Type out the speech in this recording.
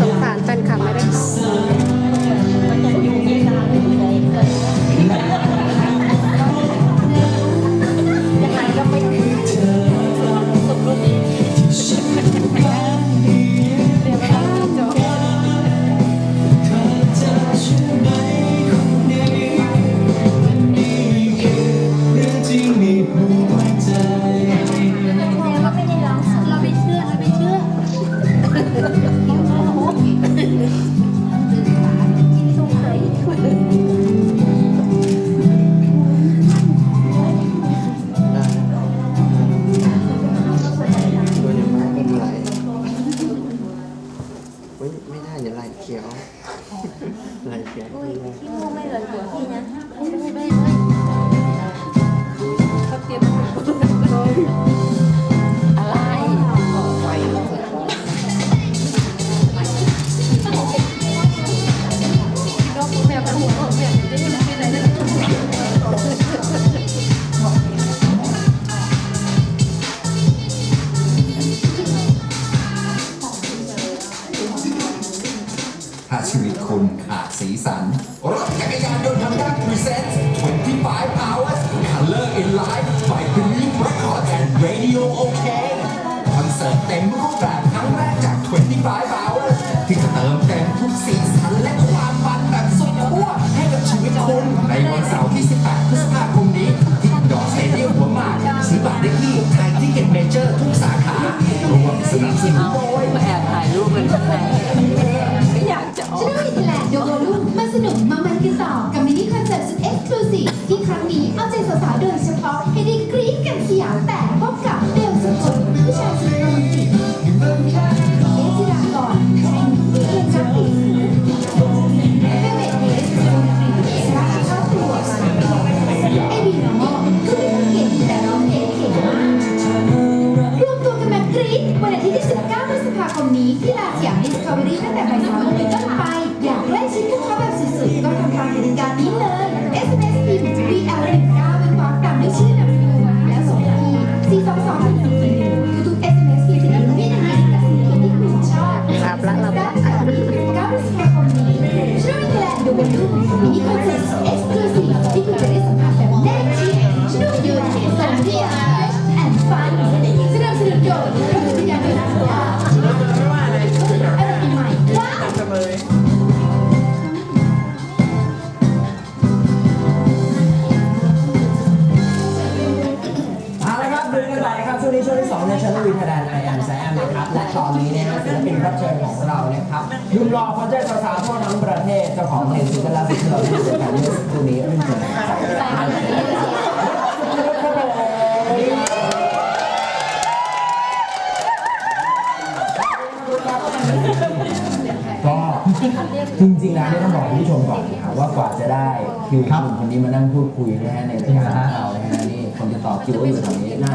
สงสารแฟนคลับ ขียวไหลเขียว อุ้ยขี้มูกไม่เหลือหัวพี่ สีสัน รถจักรยานยนต์ฮอนด้าพรีเซนต์25 hours color in life by Green Records and Radio OK คอนเสิร์ตเต็มรูปแบบ Mexico. อนนี้นะฮะศิลปินรับเชิญของเรานะครับยุ่งรอเราเจ้าสาวๆทั่วทั้งประเทศเจ้าของเพลงสุงเกิลล่าสุดที่เราดูกันเมื่อสัวนี้รื่อเงิก็จริงๆแล้วเนี่ต้องบอกคุณผู้ชมก่อนนะครับว่ากว่าจะได้คิวครับคนนี้มานั่งพูดคุยนะฮะในรายการของเรานะฮะนี่คนจะต่อคิวอยู่ตรงนี้น่า